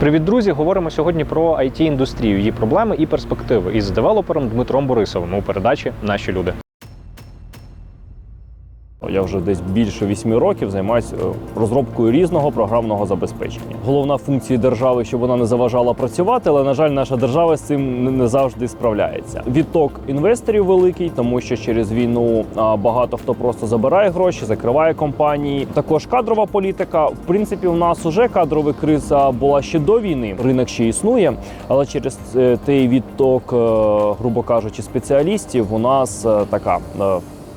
Привіт, друзі! Говоримо сьогодні про it індустрію її проблеми і перспективи із девелопером Дмитром Борисовим у передачі Наші люди. Я вже десь більше вісьми років займаюся е, розробкою різного програмного забезпечення. Головна функція держави, щоб вона не заважала працювати, але на жаль, наша держава з цим не- завжди справляється. Відток інвесторів великий, тому що через війну багато хто просто забирає гроші, закриває компанії. Також кадрова політика. В принципі, у нас уже кадрова криза була ще до війни. Ринок ще існує, але через е, той відток, е, грубо кажучи, спеціалістів, у нас така.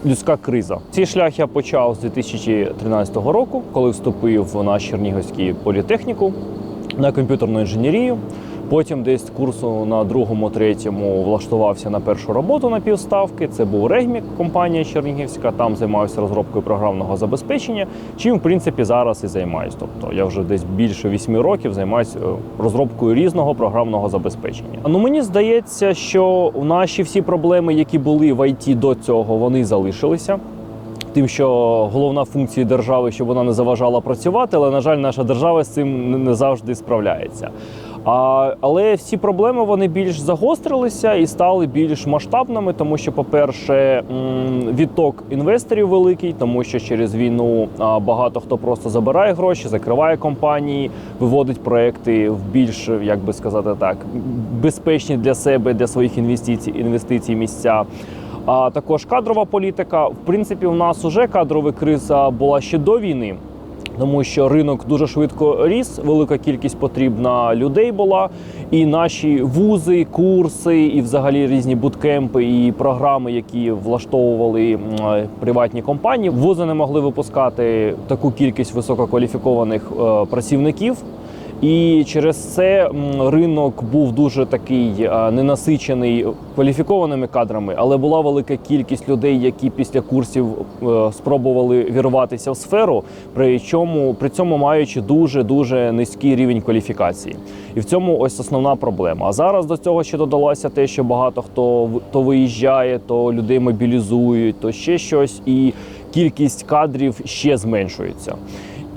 Людська криза. Цей шлях я почав з 2013 року, коли вступив на Чернігівський політехніку на комп'ютерну інженерію. Потім десь курсу на другому, третьому влаштувався на першу роботу на півставки. Це був Регмік, компанія Чернігівська. Там займався розробкою програмного забезпечення. Чим в принципі зараз і займаюсь. Тобто я вже десь більше вісьми років займаюся розробкою різного програмного забезпечення. Ну мені здається, що наші всі проблеми, які були в ІТ до цього, вони залишилися. Тим, що головна функція держави, щоб вона не заважала працювати, але на жаль, наша держава з цим не завжди справляється. А, але всі проблеми вони більш загострилися і стали більш масштабними, тому що, по-перше, відток інвесторів великий, тому що через війну багато хто просто забирає гроші, закриває компанії, виводить проекти в більш, як би сказати так, безпечні для себе, для своїх інвестицій, інвестицій місця. А також кадрова політика. В принципі, у нас уже кадрова криза була ще до війни. Тому що ринок дуже швидко ріс, велика кількість потрібна людей була, і наші вузи, курси, і взагалі різні буткемпи і програми, які влаштовували е, приватні компанії, вузи не могли випускати таку кількість висококваліфікованих е, працівників. І через це ринок був дуже такий е, ненасичений кваліфікованими кадрами, але була велика кількість людей, які після курсів е, спробували вірватися в сферу, при чому при цьому маючи дуже дуже низький рівень кваліфікації. І в цьому ось основна проблема. А зараз до цього ще додалося те, що багато хто то виїжджає, то людей мобілізують, то ще щось, і кількість кадрів ще зменшується.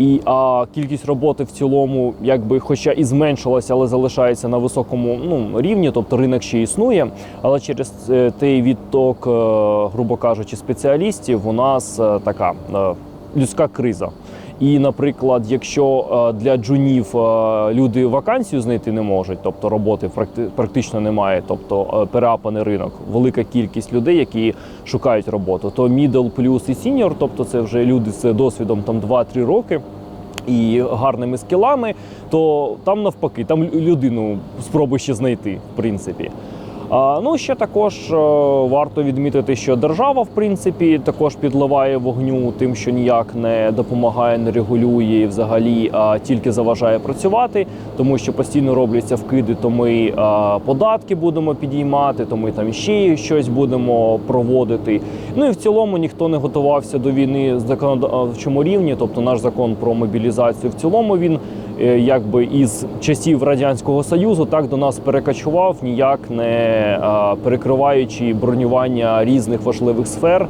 І а кількість роботи в цілому, якби, хоча і зменшилася, але залишається на високому ну, рівні, тобто ринок ще існує. Але через е, той відток, е, грубо кажучи, спеціалістів, у нас е, така е, людська криза. І, наприклад, якщо е, для джунів е, люди вакансію знайти не можуть, тобто роботи практи- практично немає, тобто е, переапаний ринок, велика кількість людей, які шукають роботу, то middle плюс і senior, тобто це вже люди з досвідом там 2-3 роки. І гарними скілами, то там навпаки, там людину спробуй ще знайти, в принципі. Ну, ще також е, варто відмітити, що держава, в принципі, також підливає вогню тим, що ніяк не допомагає, не регулює взагалі а тільки заважає працювати, тому що постійно робляться вкиди, то ми податки будемо підіймати, то ми там ще щось будемо проводити. Ну і в цілому ніхто не готувався до війни в законодавчому рівні, тобто наш закон про мобілізацію в цілому він якби із часів радянського союзу так до нас перекочував, ніяк не е, перекриваючи бронювання різних важливих сфер.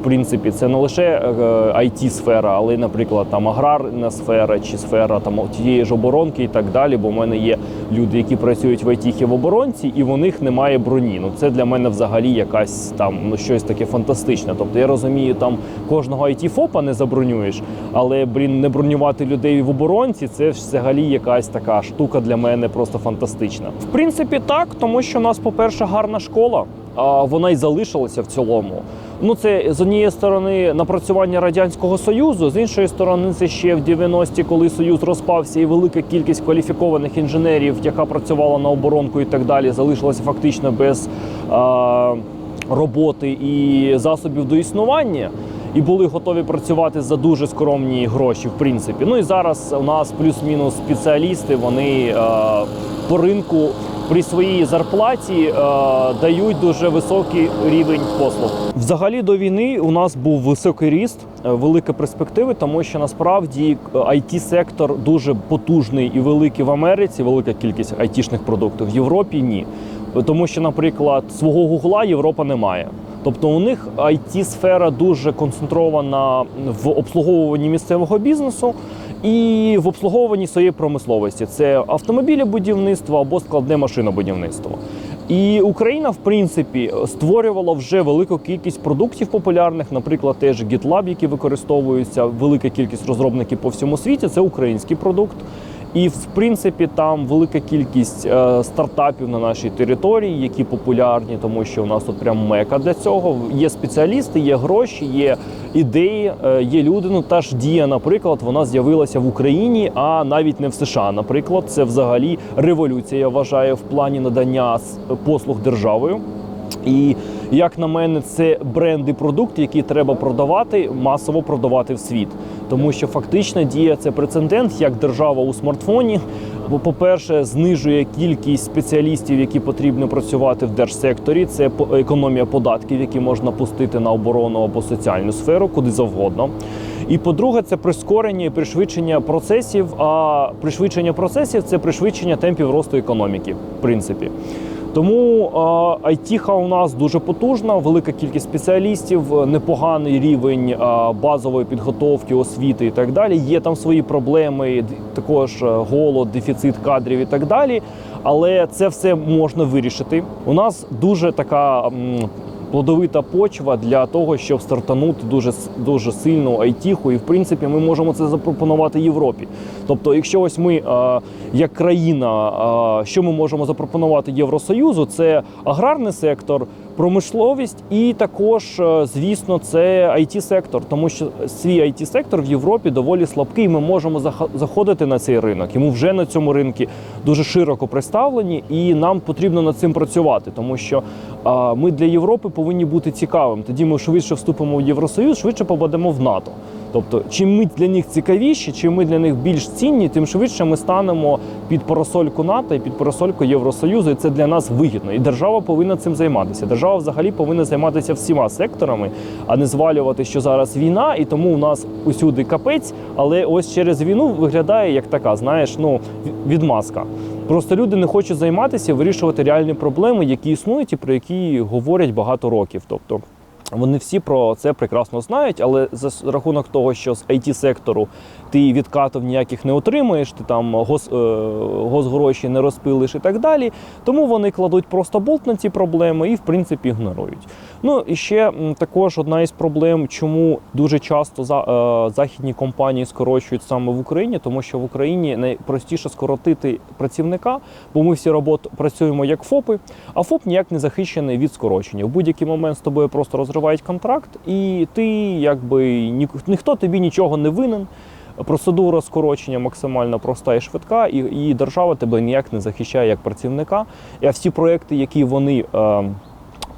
В принципі, це не лише it сфера, але, наприклад, там аграрна сфера чи сфера там тієї ж оборонки і так далі. Бо в мене є люди, які працюють в IT в оборонці, і в них немає броні. Ну це для мене взагалі якась там ну щось таке фантастичне. Тобто я розумію, там кожного it ФОПа не забронюєш, але блін, не бронювати людей в оборонці це взагалі якась така штука для мене просто фантастична. В принципі, так, тому що у нас, по-перше, гарна школа, вона й залишилася в цілому. Ну, це з однієї сторони напрацювання радянського союзу, з іншої сторони, це ще в 90-ті, коли союз розпався, і велика кількість кваліфікованих інженерів, яка працювала на оборонку і так далі, залишилася фактично без е, роботи і засобів до існування. І були готові працювати за дуже скромні гроші, в принципі. Ну і зараз у нас плюс-мінус спеціалісти. Вони е, по ринку при своїй зарплаті е, дають дуже високий рівень послуг. Взагалі до війни у нас був високий ріст, е, великі перспективи, тому що насправді it сектор дуже потужний і великий в Америці, велика кількість айтішних продуктів. В Європі ні. Тому що, наприклад, свого гугла Європа не має. Тобто у них it сфера дуже концентрована в обслуговуванні місцевого бізнесу і в обслуговуванні своєї промисловості. Це автомобілі будівництво або складне машинобудівництво. І Україна, в принципі, створювала вже велику кількість продуктів популярних, наприклад, теж GitLab, які використовуються, велика кількість розробників по всьому світі. Це український продукт. І в принципі там велика кількість е, стартапів на нашій території, які популярні, тому що у нас тут прям мека для цього. Є спеціалісти, є гроші, є ідеї, е, є люди. Ну та ж дія, наприклад, вона з'явилася в Україні, а навіть не в США. Наприклад, це взагалі революція. Я вважаю в плані надання послуг державою. І як на мене, це бренд і продукт, який треба продавати, масово продавати в світ. Тому що фактично дія це прецедент, як держава у смартфоні. Бо, по-перше, знижує кількість спеціалістів, які потрібно працювати в держсекторі. Це економія податків, які можна пустити на оборону або соціальну сферу, куди завгодно. І по-друге, це прискорення і пришвидшення процесів. А пришвидшення процесів це пришвидшення темпів росту економіки, в принципі. Тому айтіха у нас дуже потужна, велика кількість спеціалістів, непоганий рівень базової підготовки, освіти і так далі. Є там свої проблеми, також е, голод, дефіцит кадрів і так далі. Але це все можна вирішити. У нас дуже така. Плодовита почва для того, щоб стартанути дуже дуже сильну айтіху, і в принципі ми можемо це запропонувати Європі. Тобто, якщо ось ми як країна, що ми можемо запропонувати Євросоюзу, це аграрний сектор, промисловість і також, е, звісно, це it сектор тому що свій it сектор в Європі доволі слабкий. Ми можемо заходити на цей ринок. І ми вже на цьому ринку дуже широко представлені, і нам потрібно над цим працювати, тому що ми для Європи повинні бути цікавим. Тоді ми швидше вступимо в Євросоюз, швидше попадемо в НАТО. Тобто, чим ми для них цікавіші, чим ми для них більш цінні, тим швидше ми станемо під парасольку НАТО і під парасольку Євросоюзу. І це для нас вигідно. І держава повинна цим займатися. Держава взагалі повинна займатися всіма секторами, а не звалювати, що зараз війна, і тому у нас усюди капець. Але ось через війну виглядає як така, знаєш, ну відмазка. Просто люди не хочуть займатися, вирішувати реальні проблеми, які існують і про які говорять багато років. Тобто. Вони всі про це прекрасно знають, але за рахунок того, що з it сектору ти відкатів ніяких не отримуєш, ти там гос, е, госгроші не розпилиш і так далі. Тому вони кладуть просто болт на ці проблеми і, в принципі, ігнорують. Ну і ще також одна із проблем, чому дуже часто за, е, західні компанії скорочують саме в Україні, тому що в Україні найпростіше скоротити працівника, бо ми всі робот працюємо як ФОПи, а ФОП ніяк не захищений від скорочення. В будь-який момент з тобою просто розривають контракт, і ти якби ні, ніхто тобі нічого не винен. Процедура скорочення максимально проста і швидка, і, і держава тебе ніяк не захищає як працівника. А всі проекти, які вони. Е,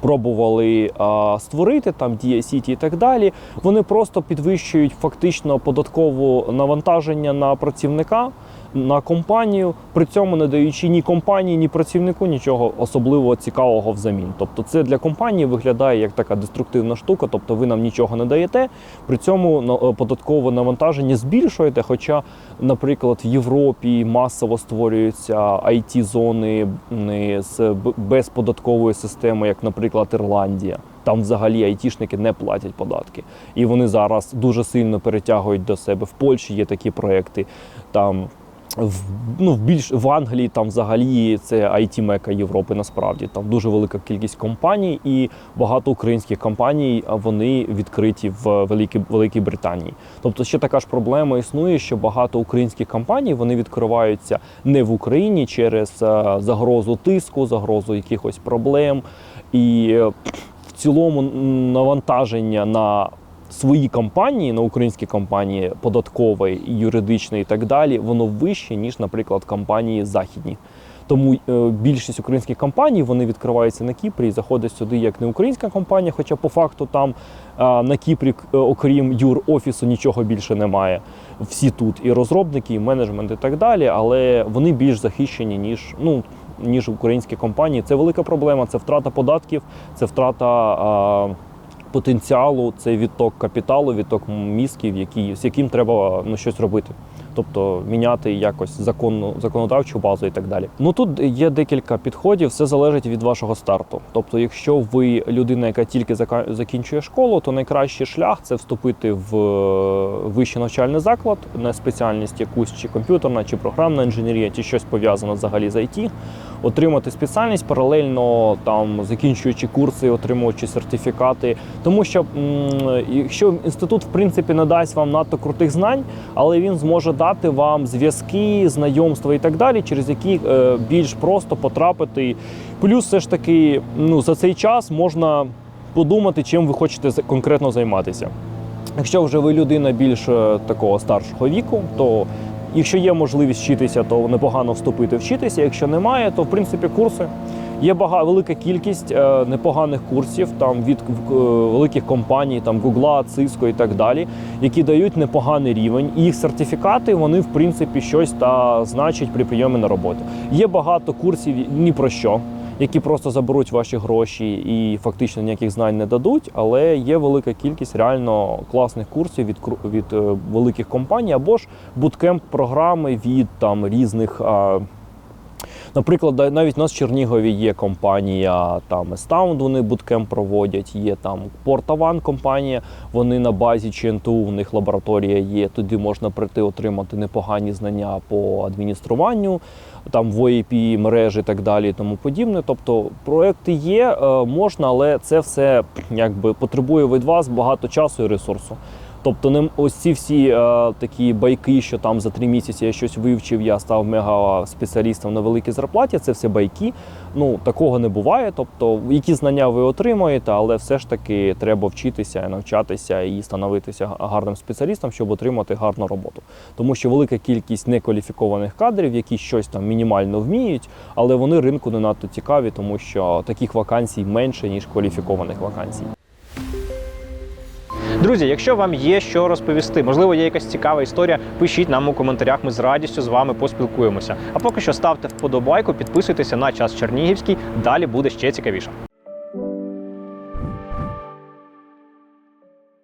Пробували а, створити там Дія Сіті і так далі. Вони просто підвищують фактично податкове навантаження на працівника, на компанію, при цьому не даючи ні компанії, ні працівнику нічого особливо цікавого взамін. Тобто, це для компанії виглядає як така деструктивна штука, тобто ви нам нічого не даєте. При цьому на- е, податкове навантаження збільшуєте. Хоча, наприклад, в Європі масово створюються it зони з б- безподатковою системою, як, наприклад, Ірландія. Там взагалі айтішники не платять податки, і вони зараз дуже сильно перетягують до себе. В Польщі є такі проекти. Там в ну в більш в Англії там взагалі це it мека Європи. Насправді там дуже велика кількість компаній, і багато українських компаній вони відкриті в Великій Великій Британії. Тобто ще така ж проблема існує, що багато українських компаній вони відкриваються не в Україні через е, загрозу тиску, загрозу якихось проблем і. е, В цілому навантаження на свої компанії, на українські компанії податкові, юридичні і так далі, воно вище, ніж, наприклад, компанії західні. Тому е, більшість українських компаній вони відкриваються на Кіпрі і заходять сюди як не українська компанія, хоча по факту там на Кіпрі, е, окрім юр-офісу, нічого більше немає. Всі тут і розробники, і менеджмент, і так далі, але вони більш захищені, ніж ну. Ніж українські компанії, це велика проблема. Це втрата податків, це втрата а, потенціалу, цей відток капіталу, відток мізків, які, з яким треба ну, щось робити. Тобто міняти якось законну законодавчу базу і так далі. Ну тут є декілька підходів, все залежить від вашого старту. Тобто, якщо ви людина, яка тільки закінчує школу, то найкращий шлях це вступити в е, вищий навчальний заклад на спеціальність якусь чи комп'ютерна, чи програмна інженерія, чи щось пов'язане взагалі з IT, отримати спеціальність паралельно там закінчуючи курси, отримуючи сертифікати. Тому що якщо інститут в принципі не дасть вам надто крутих знань, але він зможе дати вам зв'язки, знайомства і так далі, через які е, більш просто потрапити. Плюс, все ж таки, ну за цей час можна подумати, чим ви хочете конкретно займатися. Якщо вже ви людина більш е, такого старшого віку, то якщо є можливість вчитися, то непогано вступити вчитися. Якщо немає, то в принципі курси. Є бага, велика кількість е, непоганих курсів там від е, великих компаній, там Google, Cisco і так далі, які дають непоганий рівень. І їх сертифікати вони в принципі щось та значать при прийомі на роботу. Є багато курсів ні про що, які просто заберуть ваші гроші і фактично ніяких знань не дадуть. Але є велика кількість реально класних курсів від від е, великих компаній або ж буткемп програми від там різних. а, Наприклад, навіть у нас в Чернігові є компанія там Еставунд, вони буткемп проводять, є там Портаван компанія, вони на базі ЧНТУ, у них лабораторія є. Туди можна прийти отримати непогані знання по адмініструванню, там в OAP мережі і так далі, і тому подібне. Тобто проекти є, е, можна, але це все якби потребує від вас багато часу і ресурсу. Тобто не ось ці всі е, такі байки, що там за три місяці я щось вивчив, я став мега спеціалістом на великій зарплаті. Це все байки. Ну такого не буває. Тобто, які знання ви отримуєте, але все ж таки треба вчитися, навчатися і становитися гарним спеціалістом, щоб отримати гарну роботу. Тому що велика кількість некваліфікованих кадрів, які щось там мінімально вміють, але вони ринку не надто цікаві, тому що таких вакансій менше ніж кваліфікованих вакансій. Друзі, якщо вам є що розповісти, можливо, є якась цікава історія, пишіть нам у коментарях. Ми з радістю з вами поспілкуємося. А поки що ставте вподобайку, підписуйтеся на час Чернігівський. Далі буде ще цікавіше.